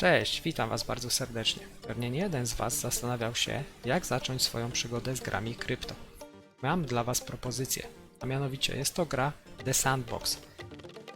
Cześć, witam Was bardzo serdecznie. Pewnie nie jeden z Was zastanawiał się, jak zacząć swoją przygodę z grami krypto. Mam dla Was propozycję, a mianowicie jest to gra The Sandbox.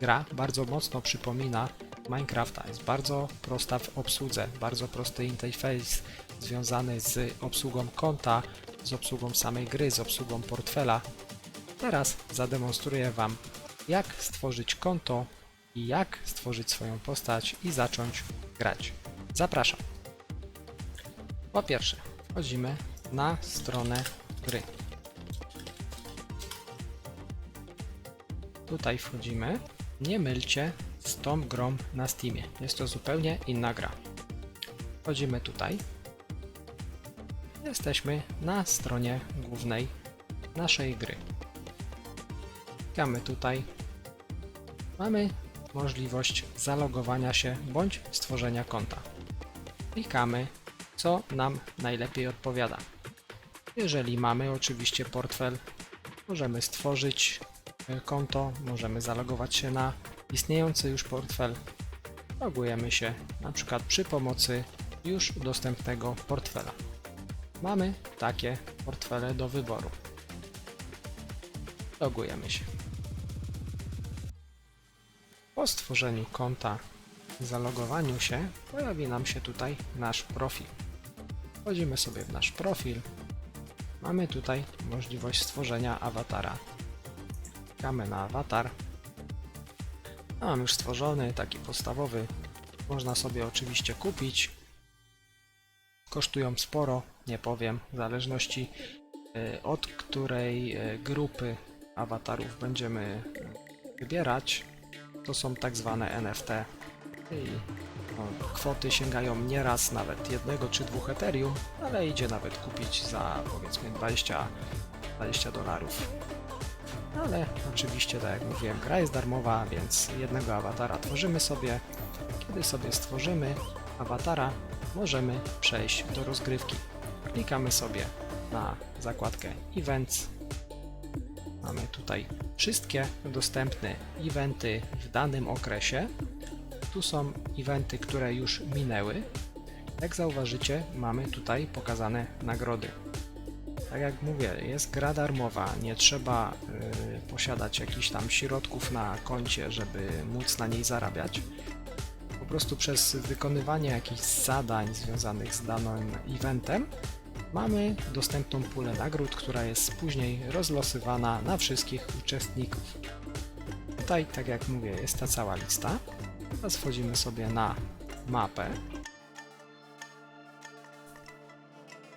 Gra bardzo mocno przypomina Minecrafta, jest bardzo prosta w obsłudze, bardzo prosty interfejs związany z obsługą konta, z obsługą samej gry, z obsługą portfela. Teraz zademonstruję Wam, jak stworzyć konto i jak stworzyć swoją postać i zacząć grać. Zapraszam. Po pierwsze, wchodzimy na stronę gry. Tutaj wchodzimy. Nie mylcie z tą grą na Steamie. Jest to zupełnie inna gra. Wchodzimy tutaj. Jesteśmy na stronie głównej naszej gry. Klikamy tutaj. Mamy możliwość zalogowania się bądź stworzenia konta. Klikamy, co nam najlepiej odpowiada. Jeżeli mamy oczywiście portfel, możemy stworzyć e, konto, możemy zalogować się na istniejący już portfel. Logujemy się na przykład przy pomocy już dostępnego portfela. Mamy takie portfele do wyboru. Logujemy się. Po stworzeniu konta zalogowaniu się pojawi nam się tutaj nasz profil. Wchodzimy sobie w nasz profil. Mamy tutaj możliwość stworzenia awatara. Klikamy na awatar. A Mam już stworzony, taki podstawowy. Można sobie oczywiście kupić. Kosztują sporo, nie powiem, w zależności y, od której y, grupy awatarów będziemy wybierać to są tak zwane NFT i no, kwoty sięgają nieraz nawet jednego czy dwóch Ethereum, ale idzie nawet kupić za powiedzmy 20, 20 dolarów. Ale oczywiście, tak jak mówiłem, gra jest darmowa, więc jednego awatara tworzymy sobie. Kiedy sobie stworzymy awatara, możemy przejść do rozgrywki. Klikamy sobie na zakładkę Events Mamy tutaj wszystkie dostępne eventy w danym okresie. Tu są eventy, które już minęły. Jak zauważycie, mamy tutaj pokazane nagrody. Tak jak mówię, jest gra darmowa, nie trzeba y, posiadać jakichś tam środków na koncie, żeby móc na niej zarabiać. Po prostu przez wykonywanie jakichś zadań związanych z danym eventem mamy dostępną pulę nagród, która jest później rozlosywana na wszystkich uczestników. Tutaj, tak jak mówię, jest ta cała lista. Teraz wchodzimy sobie na mapę.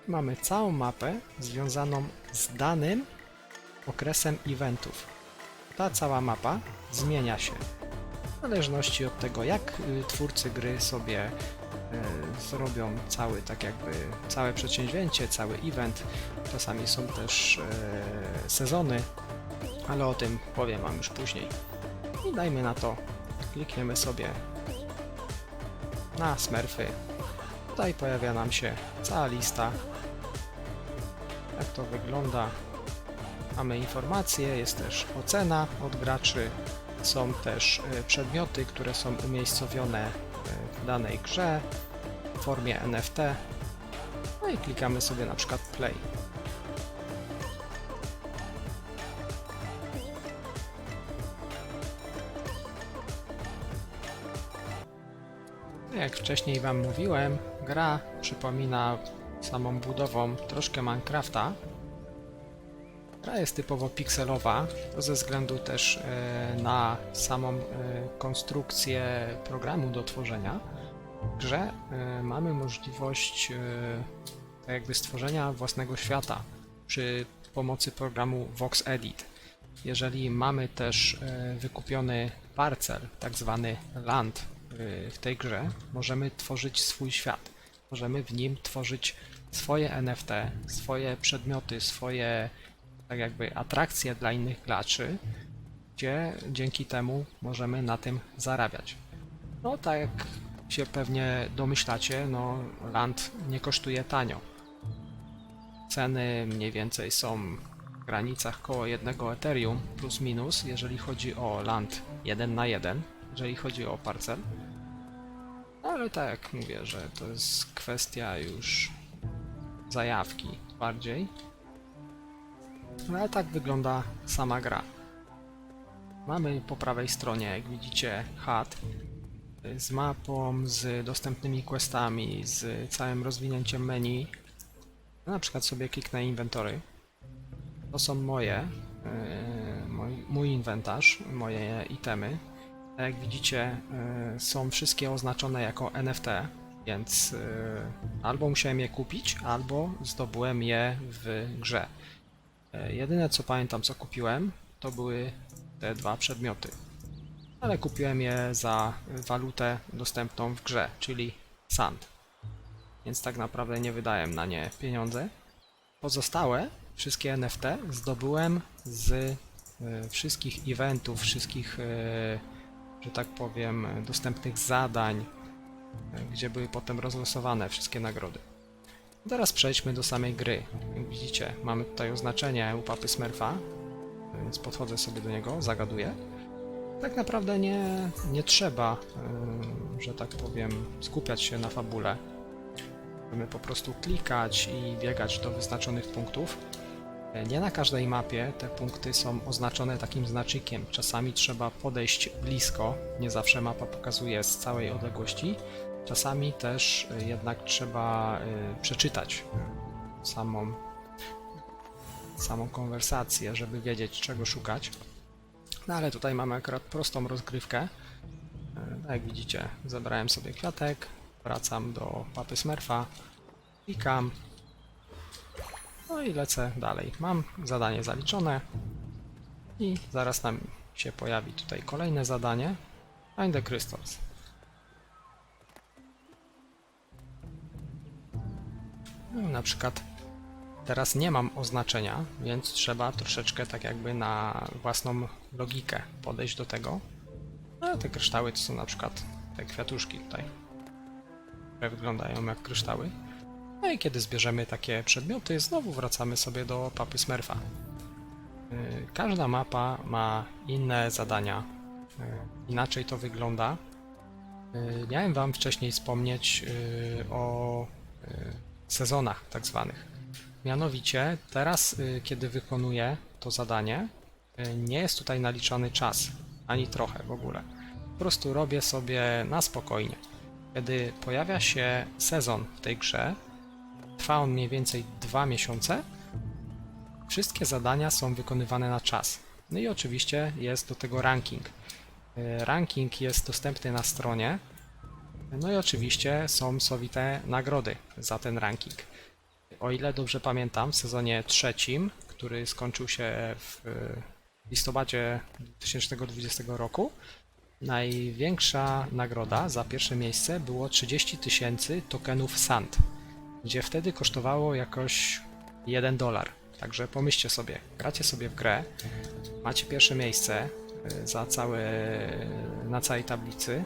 Mamy całą mapę związaną z danym okresem eventów. Ta cała mapa zmienia się w zależności od tego, jak y, twórcy gry sobie zrobią cały, tak jakby, całe przedsięwzięcie, cały event. Czasami są też e, sezony, ale o tym powiem Wam już później. I dajmy na to, klikniemy sobie na Smurfy. Tutaj pojawia nam się cała lista, jak to wygląda. Mamy informacje, jest też ocena od graczy, są też e, przedmioty, które są umiejscowione e, danej grze w formie NFT. No i klikamy sobie na przykład play. Jak wcześniej Wam mówiłem, gra przypomina samą budową troszkę Minecrafta, Gra jest typowo pikselowa, ze względu też e, na samą e, konstrukcję programu do tworzenia. Grze e, mamy możliwość tak jakby stworzenia własnego świata przy pomocy programu VoxEdit. Jeżeli mamy też wykupiony parcel, tak zwany land w tej grze, możemy tworzyć swój świat. Możemy w nim tworzyć swoje NFT, swoje przedmioty, swoje tak jakby atrakcje dla innych graczy, gdzie dzięki temu możemy na tym zarabiać. No tak jak się pewnie domyślacie, no land nie kosztuje tanio. Ceny mniej więcej są w granicach koło jednego Ethereum plus minus, jeżeli chodzi o land 1 na 1, jeżeli chodzi o parcel. Ale tak jak mówię, że to jest kwestia już zajawki bardziej. No ale tak wygląda sama gra. Mamy po prawej stronie, jak widzicie, HUD z mapą, z dostępnymi questami, z całym rozwinięciem menu. Na przykład sobie kliknę inwentory. To są moje, yy, mój, mój inwentarz, moje itemy. Tak Jak widzicie, yy, są wszystkie oznaczone jako NFT, więc yy, albo musiałem je kupić, albo zdobyłem je w grze. Jedyne co pamiętam, co kupiłem, to były te dwa przedmioty. Ale kupiłem je za walutę dostępną w grze, czyli sand. Więc tak naprawdę nie wydałem na nie pieniądze. Pozostałe, wszystkie NFT zdobyłem z e, wszystkich eventów, wszystkich, e, że tak powiem, dostępnych zadań, e, gdzie były potem rozlosowane wszystkie nagrody. Teraz przejdźmy do samej gry. Jak widzicie, mamy tutaj oznaczenie u papy Smurfa, więc podchodzę sobie do niego, zagaduję. Tak naprawdę nie, nie trzeba, że tak powiem, skupiać się na fabule. Możemy po prostu klikać i biegać do wyznaczonych punktów. E, Nie na każdej mapie te punkty są oznaczone takim znaczykiem. Czasami trzeba podejść blisko, nie zawsze mapa pokazuje z całej odległości. Czasami też e, jednak trzeba e, przeczytać samą, samą konwersację, żeby wiedzieć czego szukać. No ale tutaj mamy akurat prostą rozgrywkę. E, tak Jak widzicie, zabrałem sobie kwiatek, wracam do papy Smurfa, klikam, no i lecę dalej. Mam zadanie zaliczone i zaraz nam się pojawi tutaj kolejne zadanie. Find the crystals. No, na przykład teraz nie mam oznaczenia, więc trzeba troszeczkę tak jakby na własną logikę podejść do tego. No, te kryształy to są na przykład te kwiatuszki tutaj, które wyglądają jak kryształy. No i kiedy zbierzemy takie przedmioty, znowu wracamy sobie do papy Smurfa. Yy, Każda mapa ma inne zadania. Yy, Inaczej to wygląda. Yy, Miałem wam wcześniej wspomnieć o sezonach tak zwanych. Mianowicie teraz, yy, kiedy wykonuję to zadanie, yy, nie jest tutaj naliczany czas, ani trochę w ogóle. Po prostu robię sobie na spokojnie. Kiedy pojawia się sezon w tej grze, Trwa on mniej więcej 2 miesiące. Wszystkie zadania są wykonywane na czas. No i oczywiście jest do tego ranking. E, Ranking jest dostępny na stronie. No i oczywiście są sowite nagrody za ten ranking. O ile dobrze pamiętam, w sezonie trzecim, który skończył się w e, listopadzie 2020 roku, największa nagroda za pierwsze miejsce było 30 tysięcy tokenów SAND gdzie wtedy kosztowało jakoś 1 dolar. Także pomyślcie sobie, gracie sobie w grę, macie pierwsze miejsce y, za całe, na całej tablicy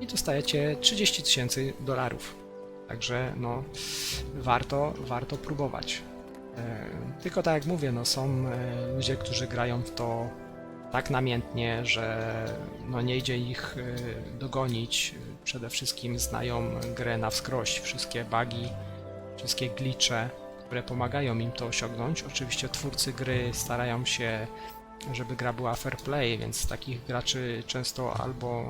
i dostajecie 30 tysięcy dolarów. Także no, warto, warto próbować. E, Tylko tak jak mówię, no, są e, ludzie, którzy grają w to tak namiętnie, że no, nie idzie ich e, dogonić. Przede wszystkim znają grę na wskroś, wszystkie bugi, wszystkie glitche, które pomagają im to osiągnąć. Oczywiście twórcy gry starają się, żeby gra była fair play, więc takich graczy często albo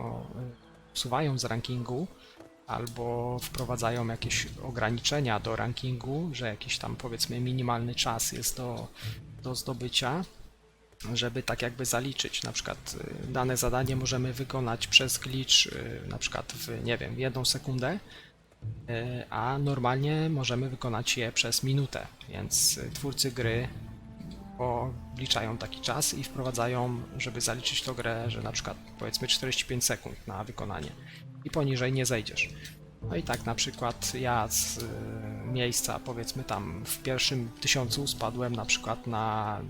usuwają z rankingu, albo wprowadzają jakieś ograniczenia do rankingu, że jakiś tam powiedzmy minimalny czas jest do, do zdobycia, żeby tak jakby zaliczyć. Na przykład y, dane zadanie możemy wykonać przez glitch y, na przykład w, nie wiem, jedną sekundę, E, a normalnie możemy wykonać je przez minutę, więc y, twórcy gry obliczają taki czas i wprowadzają, żeby zaliczyć tą grę, że na przykład powiedzmy 45 sekund na wykonanie i poniżej nie zejdziesz. No i tak na przykład ja z y, miejsca powiedzmy tam w pierwszym tysiącu spadłem na przykład na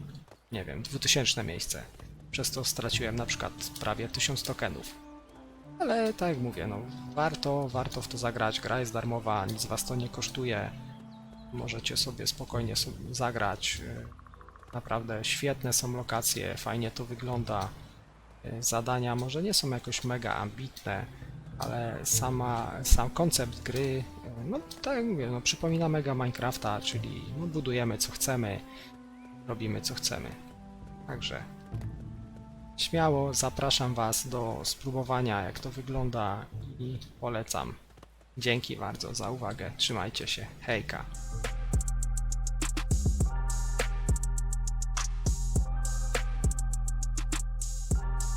nie wiem, 2000 miejsce. Przez to straciłem na przykład prawie 1000 tokenów. Ale tak jak mówię, no warto, warto w to zagrać. Gra jest darmowa, nic was to nie kosztuje. Możecie sobie spokojnie zagrać. Y, Naprawdę świetne są lokacje, fajnie to wygląda. Y, Zadania może nie są jakoś mega ambitne, ale sama, sam koncept gry, no tak jak mówię, no, przypomina mega Minecrafta, czyli no, budujemy co chcemy, robimy co chcemy. Także śmiało zapraszam Was do spróbowania, jak to wygląda i polecam. Dzięki bardzo za uwagę. Trzymajcie się. Hejka.